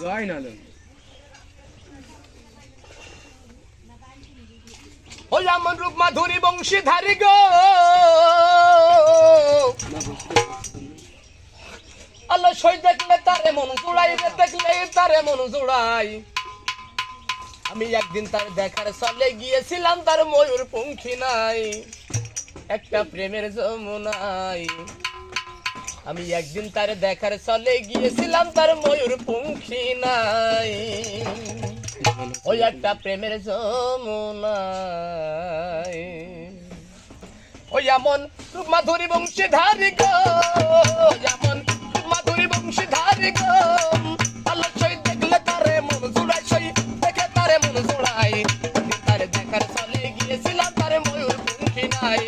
জয় নালন ওই রূপ মাধুরী বংশীধারী গো। আল্লাহ সই দেখলে তারে মন জুড়াই দেখলে তারে মন জুড়াই। আমি একদিন তার দেখার চলে গিয়েছিলাম, তার ময়ূর পঙ্খী নাই। একটা প্রেমের যমুনাই। আমি একদিন তার দেখার চলে গিয়েছিলাম, তার ময়ূর পুঙ্খি নাই। ওই একটা প্রেমের যমুনাই ওই এমন মাধুরী বংশী ধারি গো, এমন মাধুরী বংশী ধারি গো ভালো তারে জোড়াই দেখে তারে জোড়াই তারে চলে গিয়েছিলাম, তারে ময়ূর নাই।